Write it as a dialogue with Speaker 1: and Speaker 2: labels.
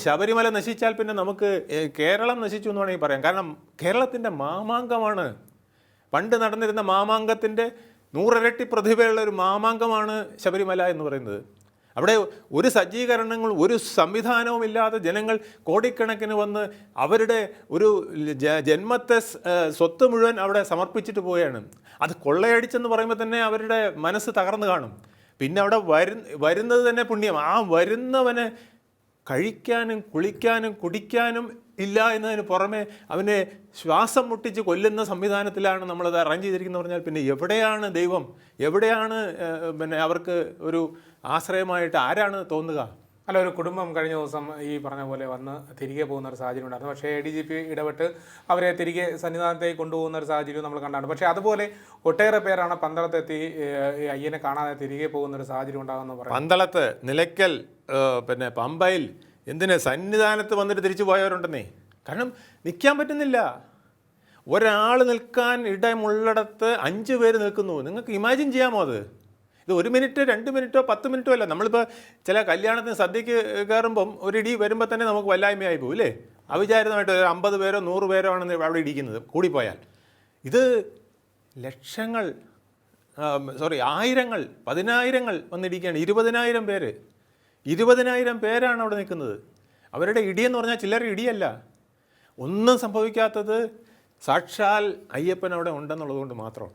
Speaker 1: ശബരിമല നശിച്ചാൽ പിന്നെ നമുക്ക് കേരളം നശിച്ചു എന്ന് വേണമെങ്കിൽ പറയാം. കാരണം കേരളത്തിന്റെ മാമാങ്കമാണ്. പണ്ട് നടന്നിരുന്ന മാമാങ്കത്തിന്റെ നൂറിരട്ടി പ്രതിഭയുള്ള ഒരു മാമാങ്കമാണ് ശബരിമല എന്ന് പറയുന്നത്. അവിടെ ഒരു സജ്ജീകരണങ്ങൾ ഒരു സംവിധാനവും ഇല്ലാതെ ജനങ്ങൾ കോടിക്കണക്കിന് വന്ന് അവരുടെ ഒരു ജന്മത്തെ സ്വത്ത് മുഴുവൻ അവിടെ സമർപ്പിച്ചിട്ട് പോവുകയാണ്. അത് കൊള്ളയടിച്ചെന്ന് പറയുമ്പോൾ തന്നെ അവരുടെ മനസ്സ് തകർന്നു കാണും. പിന്നെ അവിടെ വരു വരുന്നത് തന്നെ പുണ്യം. ആ വരുന്നവനെ കഴിക്കാനും കുളിക്കാനും കുടിക്കാനും ഇല്ല എന്നതിന് പുറമെ അവനെ ശ്വാസം മുട്ടിച്ച് കൊല്ലുന്ന സംവിധാനത്തിലാണ് നമ്മളത് അറേഞ്ച് ചെയ്തിരിക്കുന്നത് പറഞ്ഞാൽ പിന്നെ എവിടെയാണ് ദൈവം? എവിടെയാണ് പിന്നെ അവർക്ക് ഒരു ആശ്രയമായിട്ട് ആരാണ് തോന്നുക?
Speaker 2: അല്ല ഒരു കുടുംബം കഴിഞ്ഞ ദിവസം ഈ പറഞ്ഞ പോലെ വന്ന് തിരികെ പോകുന്ന ഒരു സാഹചര്യം ഉണ്ടായിരുന്നു. പക്ഷേ എ ഡി ജി പി ഇടപെട്ട് അവരെ തിരികെ സന്നിധാനത്തേക്ക് കൊണ്ടുപോകുന്ന ഒരു സാഹചര്യം നമ്മൾ കണ്ടാണ്. പക്ഷേ അതുപോലെ ഒട്ടേറെ പേരാണ് പന്തളത്തെത്തി അയ്യനെ കാണാതെ തിരികെ പോകുന്ന ഒരു സാഹചര്യം ഉണ്ടാകുമെന്ന് പറയുന്നത്.
Speaker 1: പന്തളത്ത് നിലയ്ക്കൽ പിന്നെ പമ്പയിൽ എന്തിന് സന്നിധാനത്ത് വന്നിട്ട് തിരിച്ചു പോയവരുണ്ടെന്നേ? കാരണം നിൽക്കാൻ പറ്റുന്നില്ല. ഒരാൾ നിൽക്കാൻ ഇടമുള്ളിടത്ത് അഞ്ച് പേര് നിൽക്കുന്നു. നിങ്ങൾക്ക് ഇമാജിൻ ചെയ്യാമോ അത്? ഇത് ഒരു മിനിറ്റ് രണ്ട് മിനിറ്റോ പത്ത് മിനിറ്റോ അല്ല. നമ്മളിപ്പോൾ ചില കല്യാണത്തിന് സദ്യക്ക് കയറുമ്പം ഒരു ഇടി വരുമ്പോൾ തന്നെ നമുക്ക് വല്ലായ്മയായി പോകും അല്ലേ അവിചാരിതമായിട്ട് ഒരു അമ്പത് പേരോ നൂറ് പേരോ ആണ് അവിടെ ഇടിക്കുന്നത് കൂടിപ്പോയാൽ. ഇത് ലക്ഷങ്ങൾ സോറി ആയിരങ്ങൾ പതിനായിരങ്ങൾ വന്നിടിക്കുകയാണ്. ഇരുപതിനായിരം പേര്. ഇരുപതിനായിരം പേരാണ് അവിടെ നിൽക്കുന്നത്. അവരുടെ ഇടിയെന്ന് പറഞ്ഞാൽ ചില്ലറ ഇടിയല്ല. ഒന്നും സംഭവിക്കാത്തത് സാക്ഷാൽ അയ്യപ്പൻ അവിടെ ഉണ്ടെന്നുള്ളതുകൊണ്ട് മാത്രം.